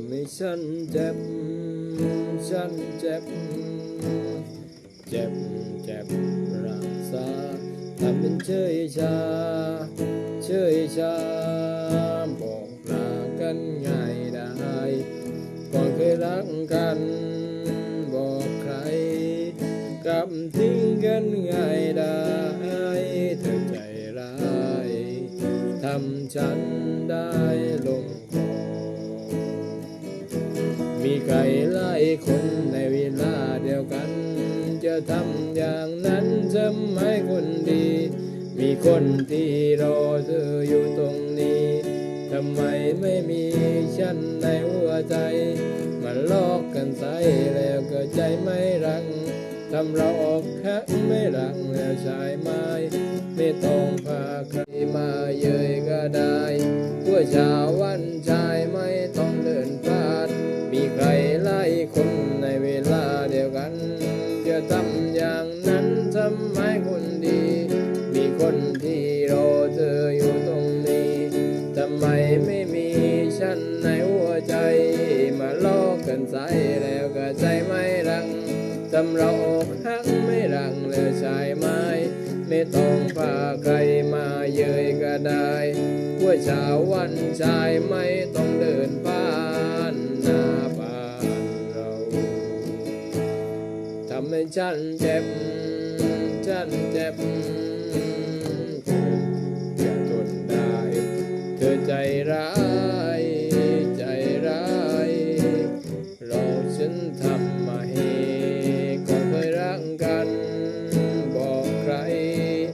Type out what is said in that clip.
ำให้ฉันเจ็บ ฉันเจ็บ เจ็บ เจ็บรักษาทำเป็นเฉยชาเฉยชา บอกลากันง่ายได้ก่อนเคยรักกัน บอกใครกลับทิ้งกันง่ายได้เธอใจร้ายทำฉันได้ลงค อมีใครหลายคนในเวลาเดียวกัน จะทำอย่างนั้นจะไม่คนดี มีคนที่รอเธออยู่ตรงนี้ทำไมไม่มีฉันในหัวใจมาลอกกันใส่แล้วก็ใจไม่รังทำเราออกหักไม่รักแล้วชายไม้ไม่ต้องพาใครมาเย้ยก็ได้ผัวชาววันชายไม่ต้องเดินพลาด ใครหลายคนในเวลาเดียวกัน จะทำอย่างนั้นทำให้คนดี มีคนที่รอเธออยู่ตรงนี้ทำไมไม่มีฉันในหัวใจ มาลอกกันใส่แล้วก็ใจไม่รังทำเราอกหักไม่รังเลยชายไม้ไม่ต้องพาใครมาเย้ยก็ได้ว่าชาววันชายไม่ต้องเดินผ่าน ฉันเจ็บ ฉันเจ็บจะทนได้ เธอใจร้าย ใจร้าย เราฉันทำ